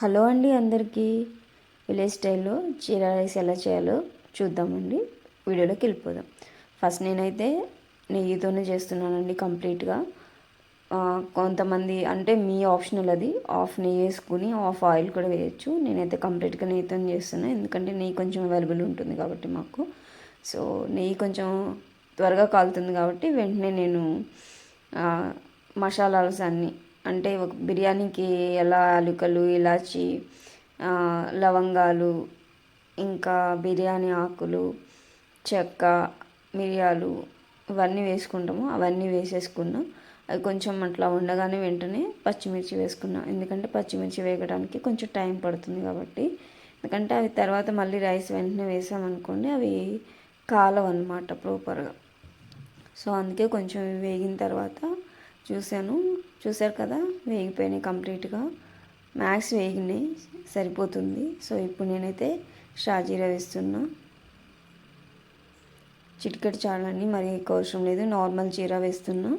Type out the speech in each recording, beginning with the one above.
Hello అండి అందరికీ. Village స్టైల్లో చీర రైస్ ఎలా చేయాలో చూద్దామండి. వీడియోలోకి వెళ్ళిపోదాం. ఫస్ట్ నేనైతే నెయ్యితోనే చేస్తున్నానండి కంప్లీట్గా. కొంతమంది అంటే మీ ఆప్షనల్ అది. ఆఫ్ నెయ్యి వేసుకుని ఆఫ్ ఆయిల్ కూడా వేయచ్చు. నేనైతే కంప్లీట్గా నెయ్యితో చేస్తున్నాను ఎందుకంటే నెయ్యి కొంచెం అవైలబుల్ ఉంటుంది కాబట్టి మాకు. సో నెయ్యి కొంచెం త్వరగా కాలుతుంది కాబట్టి వెంటనే నేను మసాలాస్ అన్నీ అంటే ఒక బిర్యానీకి ఎలా అలుకలు ఇలాచి లవంగాలు ఇంకా బిర్యానీ ఆకులు చెక్క మిరియాలు ఇవన్నీ వేసుకుంటాము. అవన్నీ వేసేసుకున్నాం. అవి కొంచెం అట్లా ఉండగానే వెంటనే పచ్చిమిర్చి వేసుకున్నాం. ఎందుకంటే పచ్చిమిర్చి వేగడానికి కొంచెం టైం పడుతుంది కాబట్టి. ఎందుకంటే అవి తర్వాత మళ్ళీ రైస్ వెంటనే వేసామనుకోండి అవి కాలవన్నమాట ప్రాపర్గా సో అందుకే కొంచెం వేగిన తర్వాత చూశాను. చూశారు కదా వేగిపోయినాయి కంప్లీట్గా. మ్యాక్స్ వేగినాయి సరిపోతుంది. సో ఇప్పుడు నేనైతే షాజీరా వేస్తున్నా. చిటికెట్ చాలని మరి ఎక్కువ అవసరం లేదు. నార్మల్ చీర వేస్తున్నా.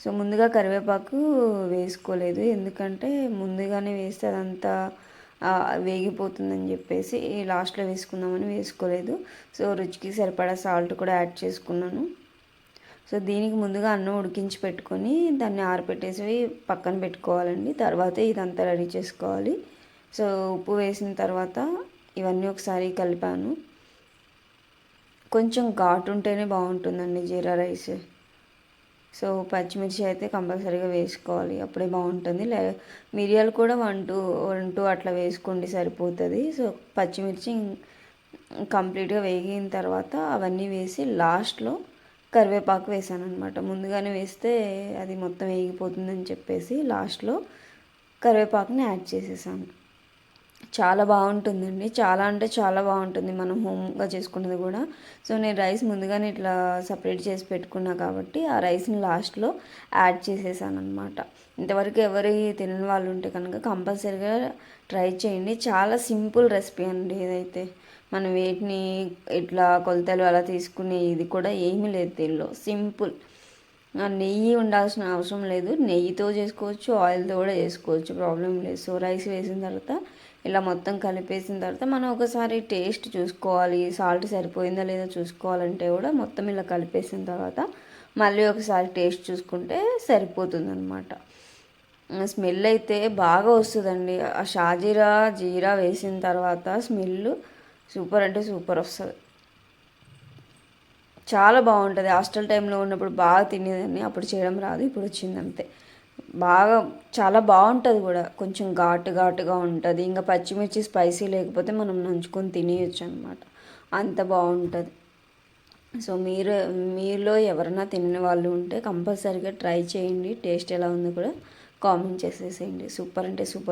సో ముందుగా కరివేపాకు వేసుకోలేదు. ఎందుకంటే ముందుగానే వేస్తే అదంతా వేగిపోతుందని చెప్పేసి లాస్ట్లో వేసుకుందామని వేసుకోలేదు. సో రుచికి సరిపడా సాల్ట్ కూడా యాడ్ చేసుకున్నాను. సో దీనికి ముందుగా అన్నం ఉడికించి పెట్టుకొని దాన్ని ఆరపెట్టేసి పక్కన పెట్టుకోవాలండి. తర్వాత ఇదంతా రెడీ చేసుకోవాలి. సో ఉప్పు వేసిన తర్వాత ఇవన్నీ ఒకసారి కలిపాను. కొంచెం ఘాటు ఉంటేనే బాగుంటుందండి జీరా రైస్. సో పచ్చిమిర్చి అయితే కంపల్సరీగా వేసుకోవాలి. అప్పుడే బాగుంటుంది. లే మిరియాలు కూడా వన్ టూ వన్ టూ అట్లా వేసుకోండి సరిపోతుంది. సో పచ్చిమిర్చి కంప్లీట్గా వేగిన తర్వాత అవన్నీ వేసి లాస్ట్లో కరివేపాకు వేసాను అనమాట ముందుగానే వేస్తే అది మొత్తం వేగిపోతుందని చెప్పేసి లాస్ట్లో కరివేపాకుని యాడ్ చేసేసాను. చాలా బాగుంటుందండి. చాలా అంటే చాలా బాగుంటుంది మనం హోమ్గా చేసుకున్నది కూడా. సో నేను రైస్ ముందుగానే ఇట్లా సపరేట్ చేసి పెట్టుకున్నా కాబట్టి ఆ రైస్ని లాస్ట్లో యాడ్ చేసేసాను అనమాట ఇంతవరకు ఎవరి తినని వాళ్ళు ఉంటే కనుక కంపల్సరీగా ట్రై చేయండి. చాలా సింపుల్ రెసిపీ అండి ఇదైతే. మనం వేటిని ఇట్లా కొలతలు అలా తీసుకునే ఇది కూడా ఏమీ లేదు దీనిలో. సింపుల్. నెయ్యి ఉండాల్సిన అవసరం లేదు. నెయ్యితో చేసుకోవచ్చు ఆయిల్తో కూడా చేసుకోవచ్చు. ప్రాబ్లం లేదు. సో రైస్ వేసిన తర్వాత ఇలా మొత్తం కలిపేసిన తర్వాత మనం ఒకసారి టేస్ట్ చూసుకోవాలి. సాల్ట్ సరిపోయిందా లేదా చూసుకోవాలంటే కూడా మొత్తం ఇలా కలిపేసిన తర్వాత మళ్ళీ ఒకసారి టేస్ట్ చూసుకుంటే సరిపోతుంది అనమాట స్మెల్ అయితే బాగా వస్తుందండి. ఆ షాజీరా జీరా వేసిన తర్వాత స్మెల్ సూపర్ అంటే సూపర్ వస్తుంది. చాలా బాగుంటుంది. హాస్టల్ టైంలో ఉన్నప్పుడు బాగా తినేదాన్ని అప్పుడు చేయడం రాదు ఇప్పుడు వచ్చింది అంతే. బాగా చాలా బాగుంటుంది కూడా. కొంచెం ఘాటు ఘాటుగా ఉంటుంది. ఇంకా పచ్చిమిర్చి స్పైసీ లేకపోతే మనం నంచుకొని తినేయచ్చు అనమాట అంత బాగుంటుంది. సో మీరు మీలో ఎవరైనా తినని వాళ్ళు ఉంటే కంపల్సరీగా ట్రై చేయండి. టేస్ట్ ఎలా ఉందో కూడా కామెంట్ చేసేసేయండి. సూపర్ అంటే సూపర్